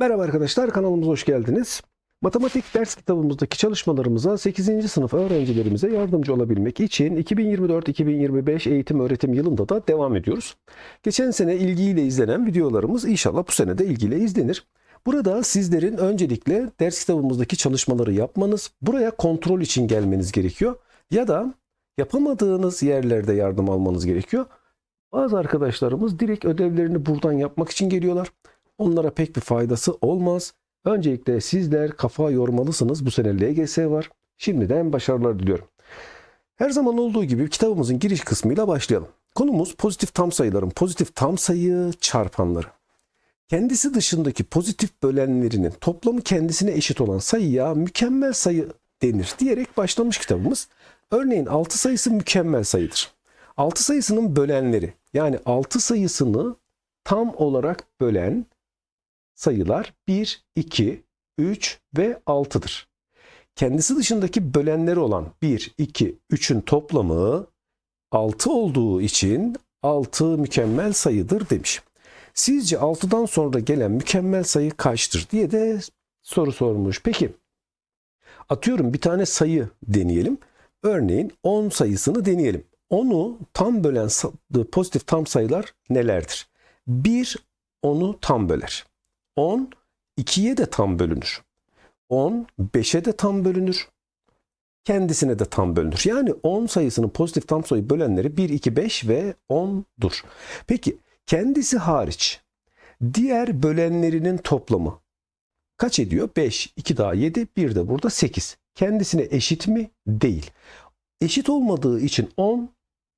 Merhaba arkadaşlar kanalımıza hoş geldiniz. Matematik ders kitabımızdaki çalışmalarımıza 8. sınıf öğrencilerimize yardımcı olabilmek için 2024-2025 eğitim öğretim yılında da devam ediyoruz. Geçen sene ilgiyle izlenen videolarımız inşallah bu sene de ilgiyle izlenir. Burada sizlerin öncelikle ders kitabımızdaki çalışmaları yapmanız, buraya kontrol için gelmeniz gerekiyor. Ya da yapamadığınız yerlerde yardım almanız gerekiyor. Bazı arkadaşlarımız direkt ödevlerini buradan yapmak için geliyorlar. Onlara pek bir faydası olmaz. Öncelikle sizler kafa yormalısınız. Bu sene LGS var. Şimdiden başarılar diliyorum. Her zaman olduğu gibi kitabımızın giriş kısmıyla başlayalım. Konumuz pozitif tam sayıların pozitif tam sayı çarpanları. Kendisi dışındaki pozitif bölenlerinin toplamı kendisine eşit olan sayıya mükemmel sayı denir diyerek başlamış kitabımız. Örneğin 6 sayısı mükemmel sayıdır. 6 sayısının bölenleri yani 6 sayısını tam olarak bölen sayılar 1, 2, 3 ve 6'dır. Kendisi dışındaki bölenleri olan 1, 2, 3'ün toplamı 6 olduğu için 6 mükemmel sayıdır demiş. Sizce 6'dan sonra gelen mükemmel sayı kaçtır diye de soru sormuş. Peki atıyorum bir tane sayı deneyelim. Örneğin 10 sayısını deneyelim. 10'u tam bölen pozitif tam sayılar nelerdir? 1 10'u tam böler. 10 2'ye de tam bölünür. 10 5'e de tam bölünür. Kendisine de tam bölünür. Yani 10 sayısının pozitif tam sayı bölenleri 1, 2, 5 ve 10'dur. Peki kendisi hariç diğer bölenlerinin toplamı kaç ediyor? 5, 2 daha 7, 1 de burada 8. Kendisine eşit mi? Değil. Eşit olmadığı için 10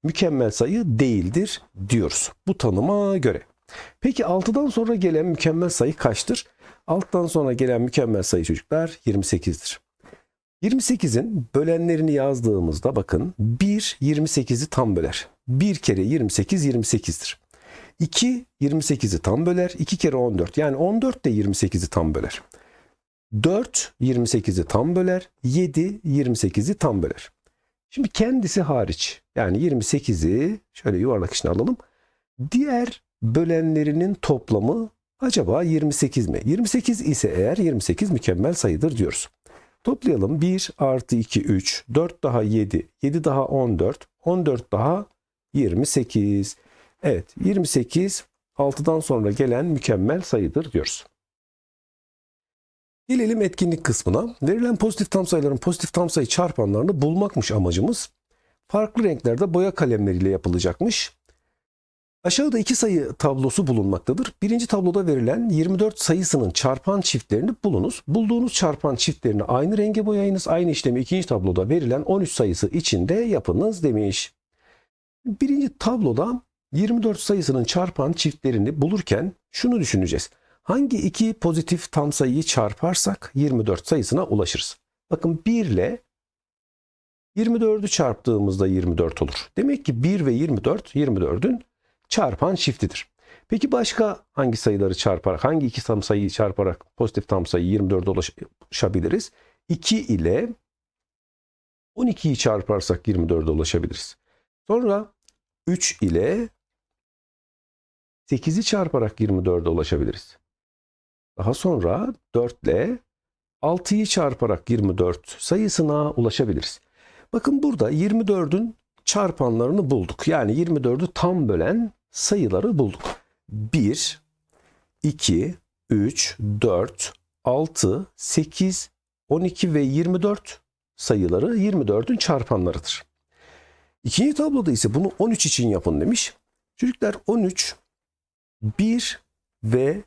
mükemmel sayı değildir diyoruz. Bu tanıma göre. Peki 6'dan sonra gelen mükemmel sayı kaçtır? 6'dan sonra gelen mükemmel sayı çocuklar 28'dir. 28'in bölenlerini yazdığımızda bakın 1 28'i tam böler. 1 kere 28 28'dir. 2 28'i tam böler. 2 kere 14 yani 14 de 28'i tam böler. 4 28'i tam böler. 7 28'i tam böler. Şimdi kendisi hariç yani 28'i şöyle yuvarlak içine alalım. Diğer bölenlerinin toplamı acaba 28 mi? 28 ise eğer 28 mükemmel sayıdır diyoruz. Toplayalım 1 artı 2 3 4 daha 7 7 daha 14 14 daha 28. Evet 28 6'dan sonra gelen mükemmel sayıdır diyoruz. Gelelim etkinlik kısmına. Verilen pozitif tam sayıların pozitif tam sayı çarpanlarını bulmakmış amacımız. Farklı renklerde boya kalemleriyle yapılacakmış. Aşağıda iki sayı tablosu bulunmaktadır. Birinci tabloda verilen 24 sayısının çarpan çiftlerini bulunuz. Bulduğunuz çarpan çiftlerini aynı renge boyayınız. Aynı işlemi ikinci tabloda verilen 13 sayısı içinde yapınız demiş. Birinci tabloda 24 sayısının çarpan çiftlerini bulurken şunu düşüneceğiz. Hangi iki pozitif tam sayıyı çarparsak 24 sayısına ulaşırız. Bakın 1 ile 24'ü çarptığımızda 24 olur. Demek ki 1 ve 24 24'ün çarpan çiftidir. Peki başka hangi sayıları çarparak, hangi iki tam sayıyı çarparak pozitif tam sayı 24'e ulaşabiliriz? 2 ile 12'yi çarparsak 24'e ulaşabiliriz. Sonra 3 ile 8'i çarparak 24'e ulaşabiliriz. Daha sonra 4 ile 6'yı çarparak 24 sayısına ulaşabiliriz. Bakın burada 24'ün çarpanlarını bulduk. Yani 24'ü tam bölen sayıları bulduk. 1, 2, 3, 4, 6, 8, 12 ve 24 sayıları 24'ün çarpanlarıdır. İkinci tabloda ise bunu 13 için yapın demiş. Çocuklar 13, 1 ve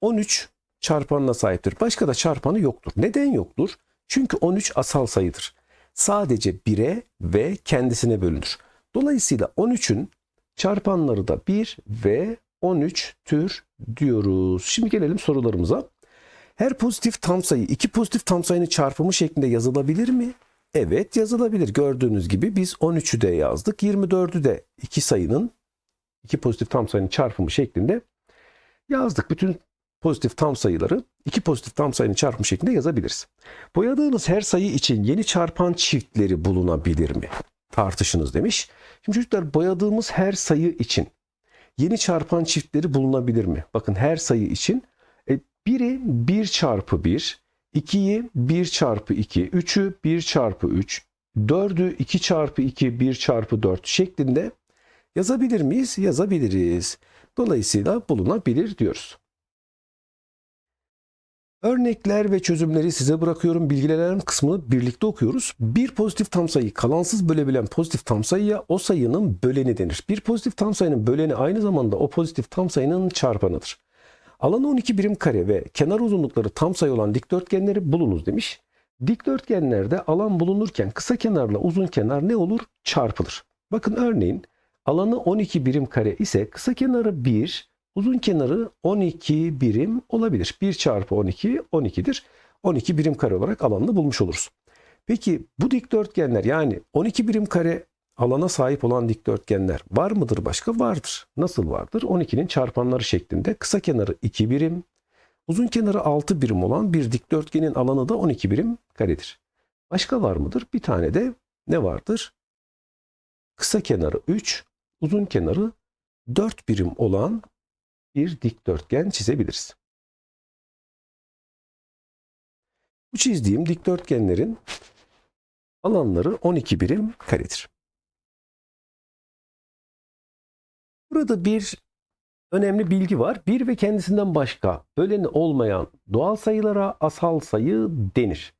13 çarpanına sahiptir. Başka da çarpanı yoktur. Neden yoktur? Çünkü 13 asal sayıdır. Sadece 1'e ve kendisine bölünür. Dolayısıyla 13'ün çarpanları da 1 ve 13 tür diyoruz. Şimdi gelelim sorularımıza. Her pozitif tam sayı iki pozitif tam sayının çarpımı şeklinde yazılabilir mi? Evet yazılabilir. Gördüğünüz gibi biz 13'ü de yazdık. 24'ü de iki sayının iki pozitif tam sayının çarpımı şeklinde yazdık. Bütün pozitif tam sayıları iki pozitif tam sayının çarpımı şeklinde yazabiliriz. Boyadığınız her sayı için yeni çarpan çiftleri bulunabilir mi? Tartışınız demiş. Şimdi çocuklar boyadığımız her sayı için yeni çarpan çiftleri bulunabilir mi? Bakın her sayı için e, 1'i 1 çarpı 1, 2'yi 1 çarpı 2, 3'ü 1 çarpı 3, 4'ü 2 çarpı 2, 1 çarpı 4 şeklinde yazabilir miyiz? Yazabiliriz. Dolayısıyla bulunabilir diyoruz. Örnekler ve çözümleri size bırakıyorum. Bilgilendirme kısmını birlikte okuyoruz. Bir pozitif tam sayı kalansız bölebilen pozitif tam sayıya o sayının böleni denir. Bir pozitif tam sayının böleni aynı zamanda o pozitif tam sayının çarpanıdır. Alanı 12 birim kare ve kenar uzunlukları tam sayı olan dikdörtgenleri bulunuz demiş. Dikdörtgenlerde alan bulunurken kısa kenarla uzun kenar ne olur? Çarpılır. Bakın örneğin alanı 12 birim kare ise kısa kenarı 1, uzun kenarı 12 birim olabilir. 1 çarpı 12 12'dir. 12 birim kare olarak alanını bulmuş oluruz. Peki bu dikdörtgenler yani 12 birim kare alana sahip olan dikdörtgenler var mıdır başka? Vardır. Nasıl vardır? 12'nin çarpanları şeklinde kısa kenarı 2 birim, uzun kenarı 6 birim olan bir dikdörtgenin alanı da 12 birim karedir. Başka var mıdır? Bir tane de ne vardır? Kısa kenarı 3, uzun kenarı 4 birim olan bir dikdörtgen çizebiliriz. Bu çizdiğim dikdörtgenlerin alanları 12 birim karedir. Burada bir önemli bilgi var. Bir ve kendisinden başka böleni olmayan doğal sayılara asal sayı denir.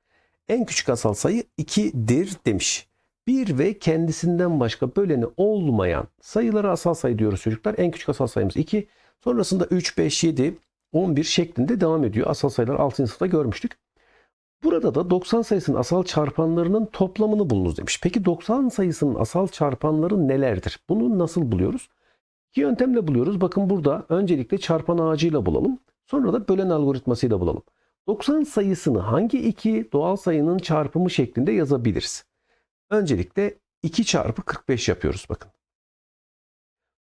En küçük asal sayı 2'dir demiş. Bir ve kendisinden başka böleni olmayan sayılara asal sayı diyoruz çocuklar. En küçük asal sayımız 2. Sonrasında 3, 5, 7, 11 şeklinde devam ediyor. Asal sayılar 6. sınıfta görmüştük. Burada da 90 sayısının asal çarpanlarının toplamını bulunuz demiş. Peki 90 sayısının asal çarpanları nelerdir? Bunu nasıl buluyoruz? İki yöntemle buluyoruz. Bakın burada öncelikle çarpan ağacıyla bulalım. Sonra da bölen algoritmasıyla bulalım. 90 sayısını hangi iki doğal sayının çarpımı şeklinde yazabiliriz? Öncelikle 2 çarpı 45 yapıyoruz bakın.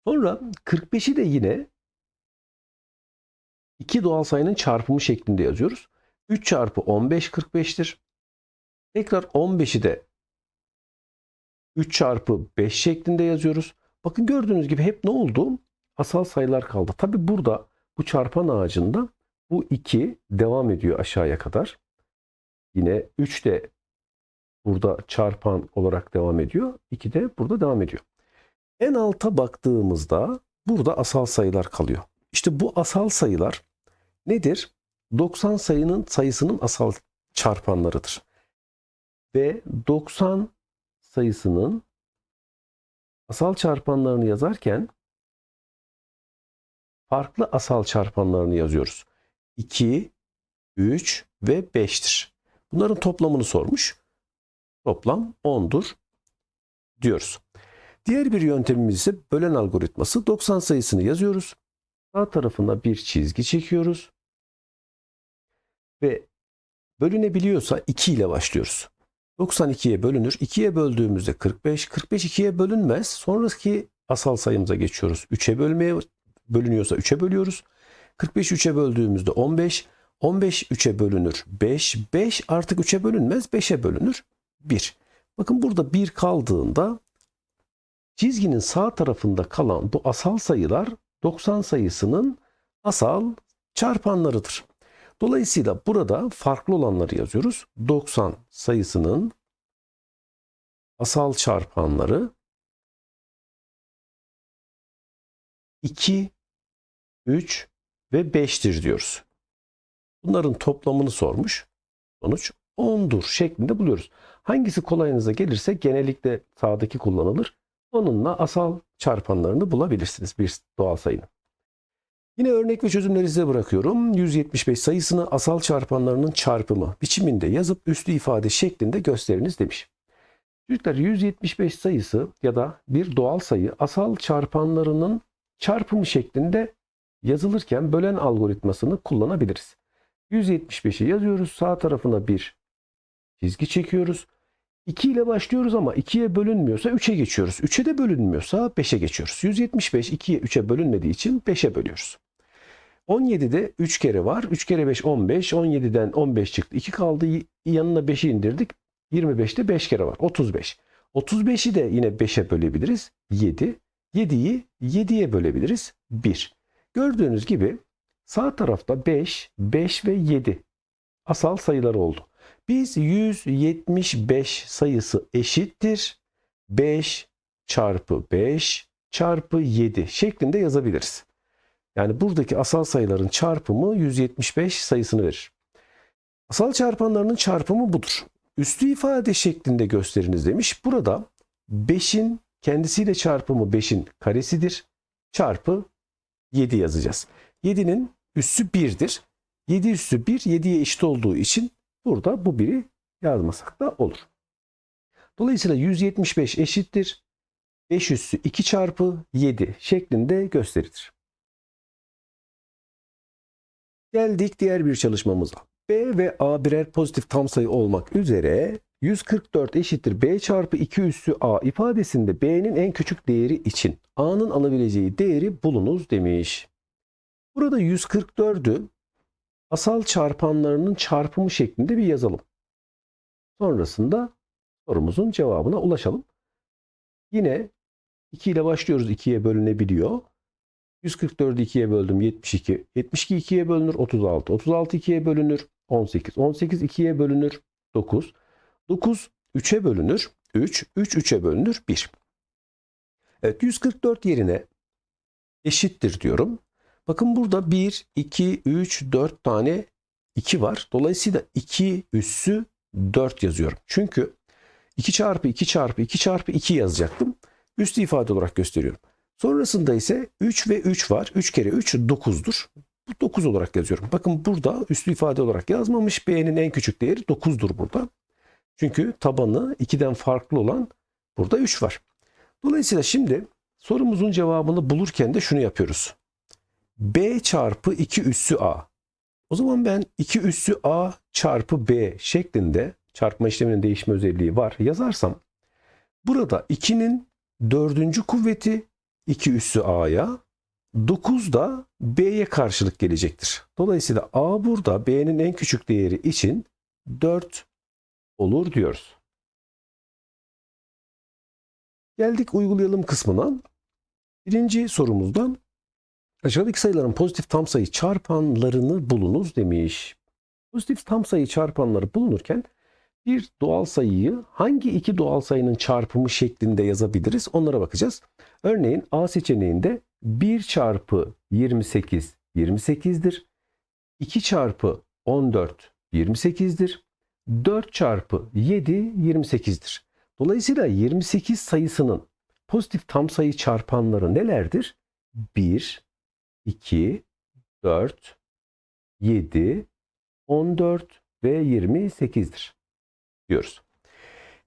Sonra 45'i de yine iki doğal sayının çarpımı şeklinde yazıyoruz. 3 çarpı 15 45'tir. Tekrar 15'i de 3 çarpı 5 şeklinde yazıyoruz. Bakın gördüğünüz gibi hep ne oldu? Asal sayılar kaldı. Tabi burada bu çarpan ağacında bu 2 devam ediyor aşağıya kadar. Yine 3 de burada çarpan olarak devam ediyor. 2 de burada devam ediyor. En alta baktığımızda burada asal sayılar kalıyor. İşte bu asal sayılar nedir? 90 sayının sayısının asal çarpanlarıdır. Ve 90 sayısının asal çarpanlarını yazarken farklı asal çarpanlarını yazıyoruz. 2, 3 ve 5'tir. Bunların toplamını sormuş. Toplam 10'dur diyoruz. Diğer bir yöntemimiz ise bölen algoritması. 90 sayısını yazıyoruz. Sağ tarafına bir çizgi çekiyoruz. Ve bölünebiliyorsa 2 ile başlıyoruz. 92'ye bölünür. 2'ye böldüğümüzde 45. 45 2'ye bölünmez. Sonraki asal sayımıza geçiyoruz. 3'e bölmeye bölünüyorsa 3'e bölüyoruz. 45 3'e böldüğümüzde 15. 15 3'e bölünür. 5. 5 artık 3'e bölünmez. 5'e bölünür. 1. Bakın burada 1 kaldığında çizginin sağ tarafında kalan bu asal sayılar 90 sayısının asal çarpanlarıdır. Dolayısıyla burada farklı olanları yazıyoruz. 90 sayısının asal çarpanları 2, 3 ve 5'tir diyoruz. Bunların toplamını sormuş. Sonuç 10'dur şeklinde buluyoruz. Hangisi kolayınıza gelirse genellikle sağdaki kullanılır. Onunla asal çarpanlarını bulabilirsiniz bir doğal sayının. Yine örnek ve çözümleri size bırakıyorum. 175 sayısını asal çarpanlarının çarpımı biçiminde yazıp üslü ifade şeklinde gösteriniz demiş. Çocuklar 175 sayısı ya da bir doğal sayı asal çarpanlarının çarpımı şeklinde yazılırken bölen algoritmasını kullanabiliriz. 175'i yazıyoruz. Sağ tarafına bir çizgi çekiyoruz. 2 ile başlıyoruz ama 2'ye bölünmüyorsa 3'e geçiyoruz. 3'e de bölünmüyorsa 5'e geçiyoruz. 175 2'ye 3'e bölünmediği için 5'e bölüyoruz. 17'de 3 kere var. 3 kere 5 15. 17'den 15 çıktı. 2 kaldı. Yanına 5'i indirdik. 25'te 5 kere var. 35. 35'i de yine 5'e bölebiliriz. 7. 7'yi 7'ye bölebiliriz. 1. Gördüğünüz gibi Sağ tarafta 5, 5 ve 7 asal sayılar oldu. Biz 175 sayısı eşittir 5 çarpı 5 çarpı 7 şeklinde yazabiliriz. Yani buradaki asal sayıların çarpımı 175 sayısını verir. Asal çarpanlarının çarpımı budur. Üstü ifade şeklinde gösteriniz demiş. Burada 5'in kendisiyle çarpımı 5'in karesidir. Çarpı 7 yazacağız. 7'nin üssü 1'dir. 7 üssü 1 7'ye eşit olduğu için burada bu 1'i yazmasak da olur. Dolayısıyla 175 eşittir. 5 üssü 2 çarpı 7 şeklinde gösterilir. Geldik diğer bir çalışmamıza. B ve A birer pozitif tam sayı olmak üzere 144 eşittir B çarpı 2 üssü A ifadesinde B'nin en küçük değeri için A'nın alabileceği değeri bulunuz demiş. Burada 144'ü asal çarpanlarının çarpımı şeklinde bir yazalım. Sonrasında sorumuzun cevabına ulaşalım. Yine 2 ile başlıyoruz 2'ye bölünebiliyor. 144'ü 2'ye böldüm 72. 72 2'ye bölünür 36. 36 2'ye bölünür 18. 18 2'ye bölünür 9. 9 3'e bölünür 3. 3 3'e bölünür 1. Evet 144 yerine eşittir diyorum. Bakın burada 1, 2, 3, 4 tane 2 var. Dolayısıyla 2 üssü 4 yazıyorum. Çünkü 2 çarpı 2 çarpı 2 çarpı 2 yazacaktım. Üstü ifade olarak gösteriyorum. Sonrasında ise 3 ve 3 var. 3 kere 3 9'dur. Bu 9 olarak yazıyorum. Bakın burada üslü ifade olarak yazmamış. B'nin en küçük değeri 9'dur burada. Çünkü tabanı 2'den farklı olan burada 3 var. Dolayısıyla şimdi sorumuzun cevabını bulurken de şunu yapıyoruz. B çarpı 2 üssü A. O zaman ben 2 üssü A çarpı B şeklinde çarpma işleminin değişme özelliği var yazarsam burada 2'nin dördüncü kuvveti 2 üssü A'ya 9 da B'ye karşılık gelecektir. Dolayısıyla A burada B'nin en küçük değeri için 4 olur diyoruz. Geldik uygulayalım kısmına. Birinci sorumuzdan aşağıdaki sayıların pozitif tam sayı çarpanlarını bulunuz demiş. Pozitif tam sayı çarpanları bulunurken bir doğal sayıyı hangi iki doğal sayının çarpımı şeklinde yazabiliriz onlara bakacağız. Örneğin A seçeneğinde 1 çarpı 28 28'dir. 2 çarpı 14 28'dir. 4 çarpı 7 28'dir. Dolayısıyla 28 sayısının pozitif tam sayı çarpanları nelerdir? 1, 2, 4, 7, 14 ve 28'dir diyoruz.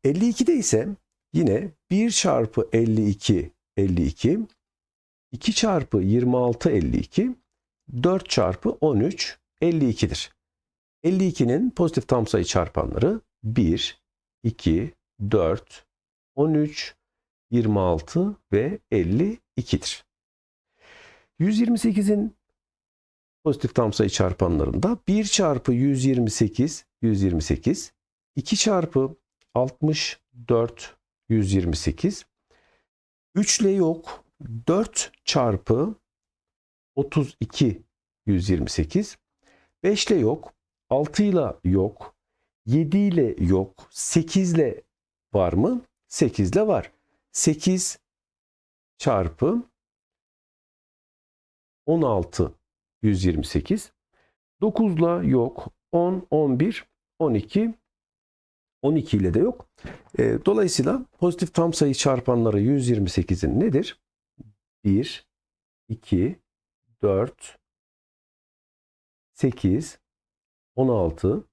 52'de ise yine 1 çarpı 52 52, 2 çarpı 26 52, 4 çarpı 13 52'dir. 52'nin pozitif tam sayı çarpanları 1, 2, 4, 13, 26 ve 52'dir. 128'in pozitif tam sayı çarpanlarında 1 çarpı 128 128, 2 çarpı 64 128, 3 ile yok 4 çarpı 32 128, 5 ile yok 6 ile yok 7 ile yok 8 ile var mı? 8 ile var. 8 çarpı 16 128. 9 ile yok. 10, 11, 12, 12 ile de yok. E, dolayısıyla pozitif tam sayı çarpanları 128'in nedir? 1, 2, 4, 8, 16,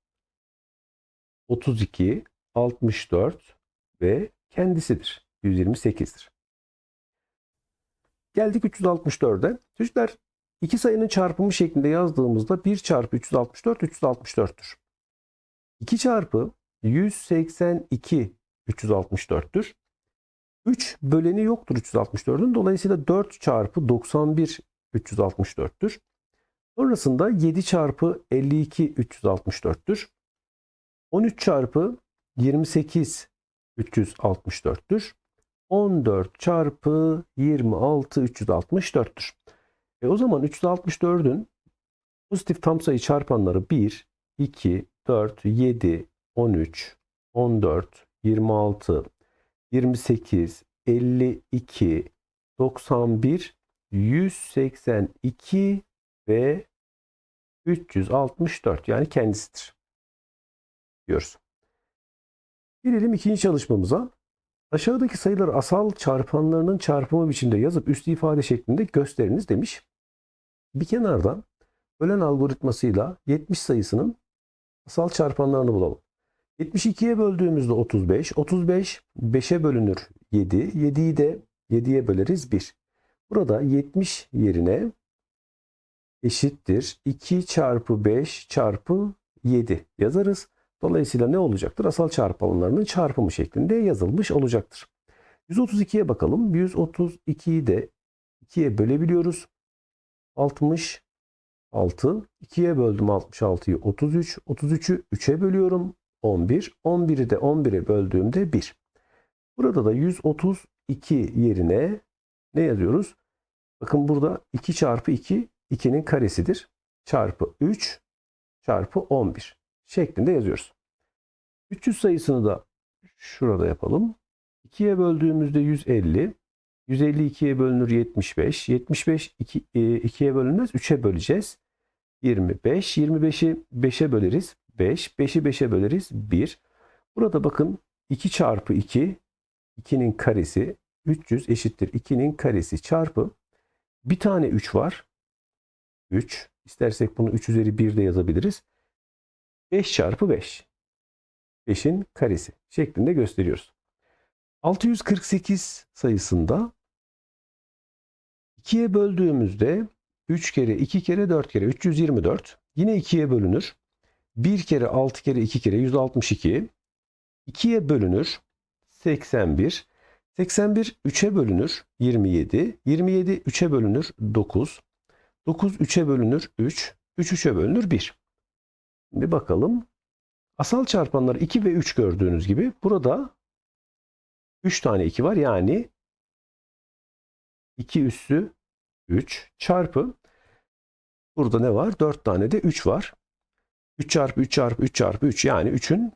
32, 64 ve kendisidir. 128'dir. Geldik 364'e. Çocuklar iki sayının çarpımı şeklinde yazdığımızda 1 çarpı 364 364'tür. 2 çarpı 182 364'tür. 3 böleni yoktur 364'ün. Dolayısıyla 4 çarpı 91 364'tür. Sonrasında 7 çarpı 52 364'tür. 13 çarpı 28 364'tür. 14 çarpı 26 364'tür. E o zaman 364'ün Pozitif tam sayı çarpanları 1, 2, 4, 7, 13, 14, 26, 28, 52, 91, 182 ve 364 yani kendisidir. Diyoruz. Gelelim ikinci çalışmamıza. Aşağıdaki sayıları asal çarpanlarının çarpımı biçimde yazıp üstü ifade şeklinde gösteriniz demiş. Bir kenarda bölen algoritmasıyla 70 sayısının asal çarpanlarını bulalım. 72'ye böldüğümüzde 35, 35 5'e bölünür 7, 7'yi de 7'ye böleriz 1. Burada 70 yerine eşittir 2 çarpı 5 çarpı 7 yazarız. Dolayısıyla ne olacaktır? Asal çarpanlarının çarpımı şeklinde yazılmış olacaktır. 132'ye bakalım. 132'yi de 2'ye bölebiliyoruz. 66. 2'ye böldüm 66'yı 33. 33'ü 3'e bölüyorum. 11. 11'i de 11'e böldüğümde 1. Burada da 132 yerine ne yazıyoruz? Bakın burada 2 çarpı 2 2'nin karesidir. Çarpı 3 çarpı 11 şeklinde yazıyoruz. 300 sayısını da şurada yapalım. 2'ye böldüğümüzde 150. 150 2'ye bölünür 75. 75 2, 2'ye bölünmez 3'e böleceğiz. 25. 25'i 5'e böleriz. 5. 5'i 5'e böleriz. 1. Burada bakın 2 çarpı 2 2'nin karesi 300 eşittir 2'nin karesi çarpı bir tane 3 var. 3. İstersek bunu 3 üzeri 1 de yazabiliriz. 5 çarpı 5. 5'in karesi şeklinde gösteriyoruz. 648 sayısında 2'ye böldüğümüzde 3 kere 2 kere 4 kere 324 yine 2'ye bölünür. 1 kere 6 kere 2 kere 162 2'ye bölünür 81 81 3'e bölünür 27 27 3'e bölünür 9 9 3'e bölünür 3 3 3'e bölünür 1 Şimdi bakalım. Asal çarpanlar 2 ve 3 gördüğünüz gibi. Burada 3 tane 2 var. Yani 2 üssü 3 çarpı burada ne var? 4 tane de 3 var. 3 çarpı 3 çarpı 3 çarpı 3 yani 3'ün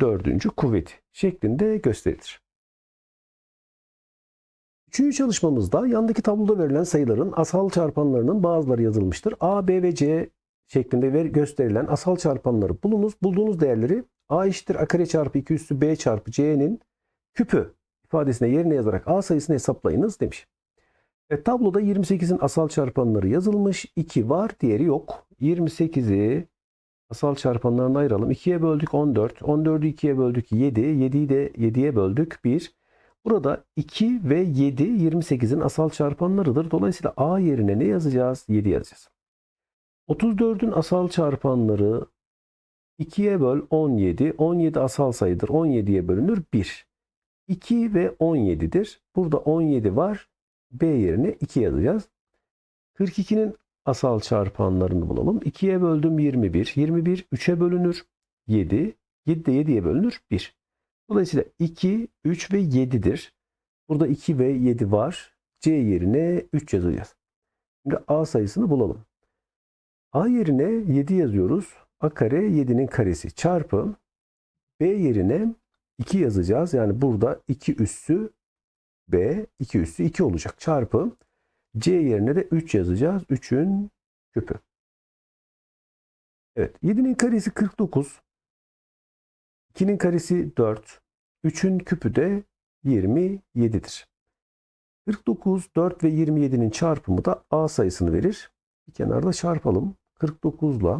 dördüncü kuvveti şeklinde gösterilir. Üçüncü çalışmamızda yandaki tabloda verilen sayıların asal çarpanlarının bazıları yazılmıştır. A, B ve C şeklinde gösterilen asal çarpanları bulunuz. Bulduğunuz değerleri a eşittir a kare çarpı 2 üstü b çarpı c'nin küpü ifadesine yerine yazarak a sayısını hesaplayınız demiş. E, tabloda 28'in asal çarpanları yazılmış. 2 var, diğeri yok. 28'i asal çarpanlarına ayıralım. 2'ye böldük 14. 14'ü 2'ye böldük 7. 7'yi de 7'ye böldük 1. Burada 2 ve 7 28'in asal çarpanlarıdır. Dolayısıyla a yerine ne yazacağız? 7 yazacağız. 34'ün asal çarpanları 2'ye böl 17. 17 asal sayıdır. 17'ye bölünür 1. 2 ve 17'dir. Burada 17 var. B yerine 2 yazacağız. 42'nin asal çarpanlarını bulalım. 2'ye böldüm 21. 21 3'e bölünür 7. 7 de 7'ye bölünür 1. Dolayısıyla 2, 3 ve 7'dir. Burada 2 ve 7 var. C yerine 3 yazacağız. Şimdi A sayısını bulalım. A yerine 7 yazıyoruz. A kare 7'nin karesi çarpı B yerine 2 yazacağız. Yani burada 2 üssü B 2 üssü 2 olacak. Çarpı C yerine de 3 yazacağız. 3'ün küpü. Evet 7'nin karesi 49. 2'nin karesi 4. 3'ün küpü de 27'dir. 49, 4 ve 27'nin çarpımı da A sayısını verir. Bir kenarda çarpalım. 49 ile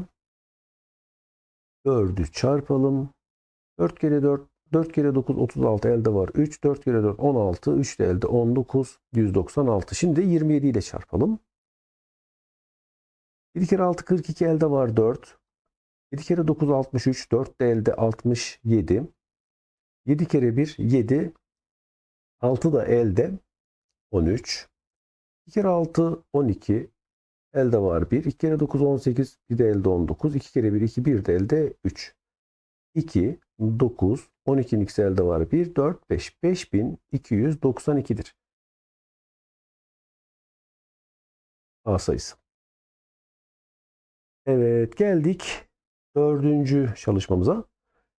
4'ü çarpalım. 4 kere 4 4 kere 9 36 elde var. 3 4 kere 4 16 3 de elde 19 196. Şimdi 27 ile çarpalım. 7 kere 6 42 elde var 4. 7 kere 9 63 4 de elde 67. 7 kere 1 7 6 da elde 13. 2 kere 6 12 Elde var 1. 2 kere 9 18. Bir de elde 19. 2 kere 1 2. Bir de elde 3. 2, 9, 12'nin ikisi elde var 1, 4, 5. 5292'dir. A sayısı. Evet geldik dördüncü çalışmamıza.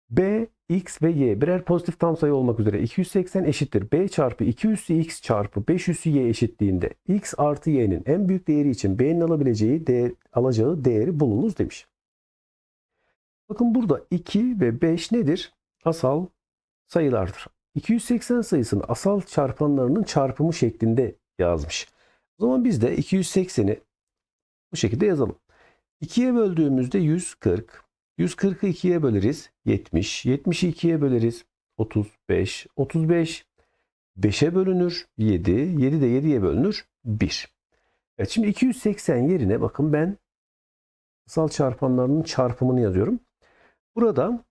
B, X ve Y birer pozitif tam sayı olmak üzere 280 eşittir. B çarpı 2 üssü X çarpı 5 üssü Y eşitliğinde X artı Y'nin en büyük değeri için B'nin alabileceği değer, alacağı değeri bulunuz demiş. Bakın burada 2 ve 5 nedir? Asal sayılardır. 280 sayısını asal çarpanlarının çarpımı şeklinde yazmış. O zaman biz de 280'i bu şekilde yazalım. 2'ye böldüğümüzde 140. 140'ı 2'ye böleriz 70. 70'i 2'ye böleriz 35. 35 5'e bölünür 7. 7 de 7'ye bölünür 1. Evet şimdi 280 yerine bakın ben asal çarpanlarının çarpımını yazıyorum. Burada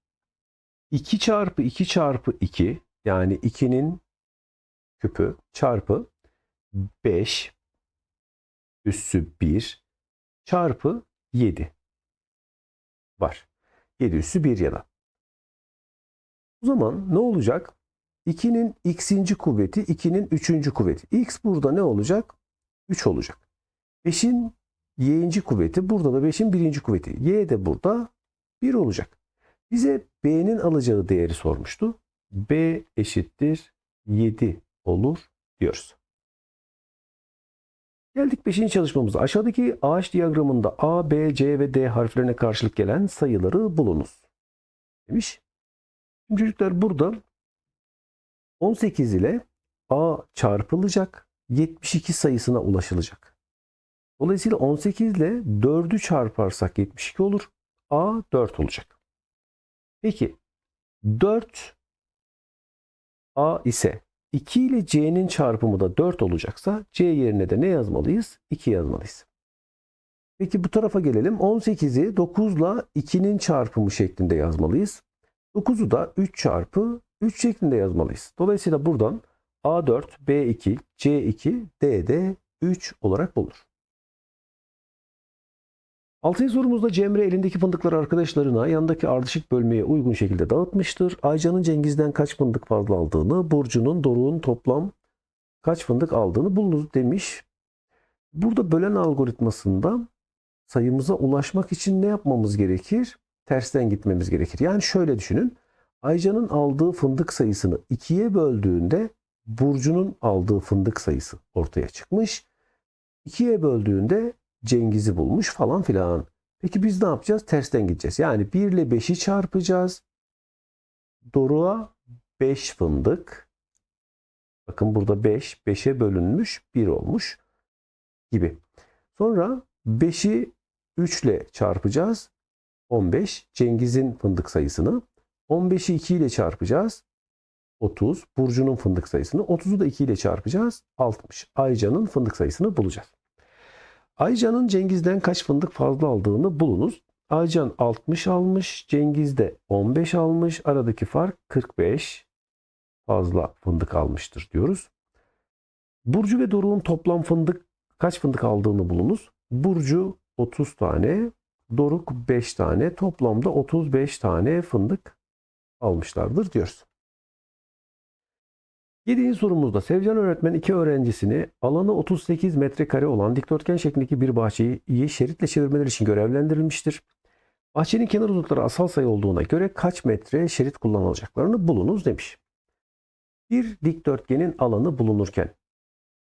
2 çarpı 2 çarpı 2 yani 2'nin küpü çarpı 5 üssü 1 çarpı 7 var. 7 üssü 1 ya da. O zaman ne olacak? 2'nin x'inci kuvveti 2'nin 3. kuvveti. x burada ne olacak? 3 olacak. 5'in y'inci kuvveti burada da 5'in 1. kuvveti. y de burada 1 olacak. Bize b'nin alacağı değeri sormuştu. b eşittir 7 olur diyoruz. Geldik 5. çalışmamıza. Aşağıdaki ağaç diyagramında A, B, C ve D harflerine karşılık gelen sayıları bulunuz. Demiş. Şimdi çocuklar burada 18 ile A çarpılacak 72 sayısına ulaşılacak. Dolayısıyla 18 ile 4'ü çarparsak 72 olur. A 4 olacak. Peki 4 A ise 2 ile C'nin çarpımı da 4 olacaksa C yerine de ne yazmalıyız? 2 yazmalıyız. Peki bu tarafa gelelim. 18'i 9 ile 2'nin çarpımı şeklinde yazmalıyız. 9'u da 3 çarpı 3 şeklinde yazmalıyız. Dolayısıyla buradan A4, B2, C2, D'de 3 olarak bulunur. Altıncı sorumuzda Cemre elindeki fındıkları arkadaşlarına yanındaki ardışık bölmeye uygun şekilde dağıtmıştır. Aycan'ın Cengiz'den kaç fındık fazla aldığını, Burcu'nun Doruk'un toplam kaç fındık aldığını bulunuz demiş. Burada bölen algoritmasında sayımıza ulaşmak için ne yapmamız gerekir? Tersten gitmemiz gerekir. Yani şöyle düşünün. Aycan'ın aldığı fındık sayısını ikiye böldüğünde Burcu'nun aldığı fındık sayısı ortaya çıkmış. İkiye böldüğünde Cengiz'i bulmuş falan filan. Peki biz ne yapacağız? Tersten gideceğiz. Yani 1 ile 5'i çarpacağız. Doruk'a 5 fındık. Bakın burada 5, 5'e bölünmüş 1 olmuş gibi. Sonra 5'i 3 ile çarpacağız. 15 Cengiz'in fındık sayısını. 15'i 2 ile çarpacağız. 30 Burcu'nun fındık sayısını. 30'u da 2 ile çarpacağız. 60 Aycan'ın fındık sayısını bulacağız. Aycan'ın Cengiz'den kaç fındık fazla aldığını bulunuz. Aycan 60 almış, Cengiz de 15 almış. Aradaki fark 45 fazla fındık almıştır diyoruz. Burcu ve Doruk'un toplam fındık kaç fındık aldığını bulunuz. Burcu 30 tane, Doruk 5 tane, toplamda 35 tane fındık almışlardır diyoruz. Yedinci sorumuzda Sevcan öğretmen iki öğrencisini alanı 38 metrekare olan dikdörtgen şeklindeki bir bahçeyi şeritle çevirmeleri için görevlendirilmiştir. Bahçenin kenar uzunlukları asal sayı olduğuna göre kaç metre şerit kullanılacaklarını bulunuz demiş. Bir dikdörtgenin alanı bulunurken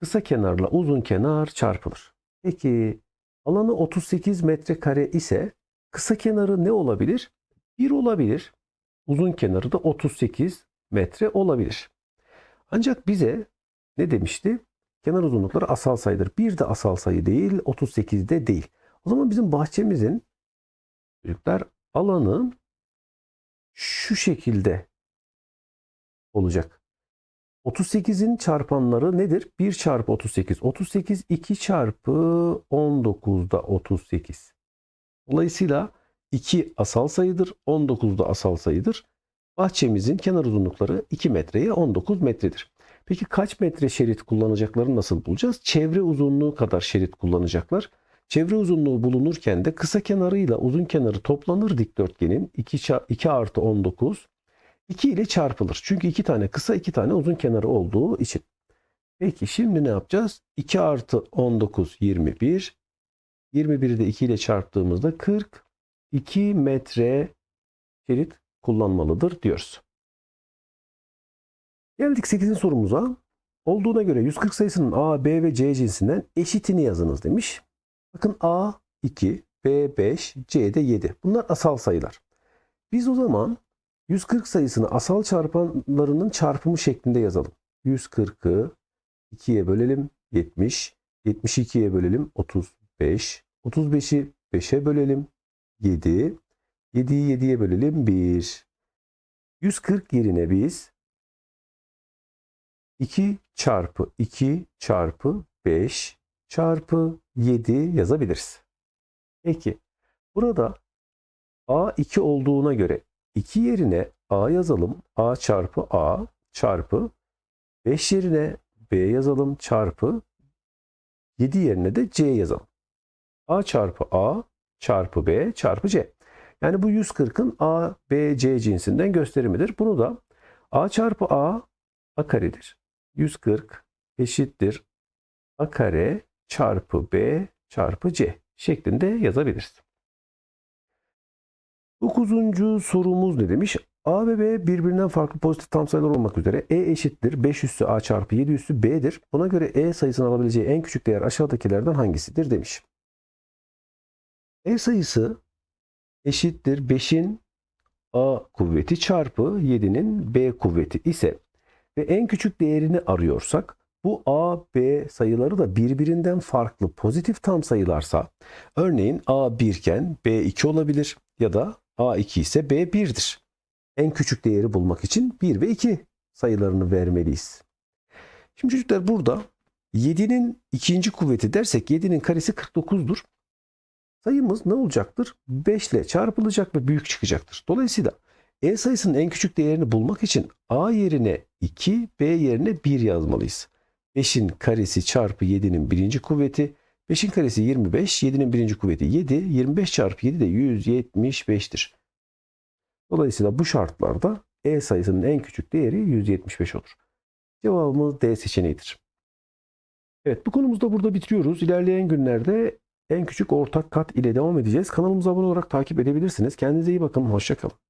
kısa kenarla uzun kenar çarpılır. Peki alanı 38 metrekare ise kısa kenarı ne olabilir? 1 olabilir. Uzun kenarı da 38 metre olabilir. Ancak bize ne demişti? Kenar uzunlukları asal sayıdır. Bir de asal sayı değil, 38'de değil. O zaman bizim bahçemizin çocuklar alanı şu şekilde olacak. 38'in çarpanları nedir? 1 çarpı 38. 38 2 çarpı 19'da 38. Dolayısıyla 2 asal sayıdır. 19 da asal sayıdır. Bahçemizin kenar uzunlukları 2 metreye 19 metredir. Peki kaç metre şerit kullanacaklarını nasıl bulacağız? Çevre uzunluğu kadar şerit kullanacaklar. Çevre uzunluğu bulunurken de kısa kenarıyla uzun kenarı toplanır dikdörtgenin 2, 2 artı 19 2 ile çarpılır. Çünkü 2 tane kısa 2 tane uzun kenarı olduğu için. Peki şimdi ne yapacağız? 2 artı 19 21 21'i de 2 ile çarptığımızda 42 metre şerit kullanmalıdır diyoruz. Geldik 8. sorumuza. Olduğuna göre 140 sayısının A, B ve C cinsinden eşitini yazınız demiş. Bakın A 2, B 5, C de 7. Bunlar asal sayılar. Biz o zaman 140 sayısını asal çarpanlarının çarpımı şeklinde yazalım. 140'ı 2'ye bölelim 70, 72'ye bölelim 35, 35'i 5'e bölelim 7, 7'yi 7'ye bölelim 1. 140 yerine biz 2 çarpı 2 çarpı 5 çarpı 7 yazabiliriz. Peki burada A 2 olduğuna göre 2 yerine A yazalım. A çarpı A çarpı 5 yerine B yazalım çarpı 7 yerine de C yazalım. A çarpı A çarpı B çarpı C. Yani bu 140'ın A, B, C cinsinden gösterimidir. Bunu da A çarpı A A karedir. 140 eşittir A kare çarpı B çarpı C şeklinde yazabiliriz. Dokuzuncu sorumuz ne demiş? A ve B birbirinden farklı pozitif tam sayılar olmak üzere E eşittir 5 üssü A çarpı 7 üssü B'dir. Buna göre E sayısını alabileceği en küçük değer aşağıdakilerden hangisidir demiş. E sayısı eşittir 5'in A kuvveti çarpı 7'nin B kuvveti ise ve en küçük değerini arıyorsak bu A, B sayıları da birbirinden farklı pozitif tam sayılarsa örneğin A 1 iken B 2 olabilir ya da A 2 ise B 1'dir. En küçük değeri bulmak için 1 ve 2 sayılarını vermeliyiz. Şimdi çocuklar burada 7'nin ikinci kuvveti dersek 7'nin karesi 49'dur. Sayımız ne olacaktır? 5 ile çarpılacak ve büyük çıkacaktır. Dolayısıyla E sayısının en küçük değerini bulmak için A yerine 2, B yerine 1 yazmalıyız. 5'in karesi çarpı 7'nin birinci kuvveti. 5'in karesi 25, 7'nin birinci kuvveti 7. 25 çarpı 7 de 175'tir. Dolayısıyla bu şartlarda E sayısının en küçük değeri 175 olur. Cevabımız D seçeneğidir. Evet bu konumuzda burada bitiriyoruz. İlerleyen günlerde en küçük ortak kat ile devam edeceğiz. Kanalımıza abone olarak takip edebilirsiniz. Kendinize iyi bakın. Hoşçakalın.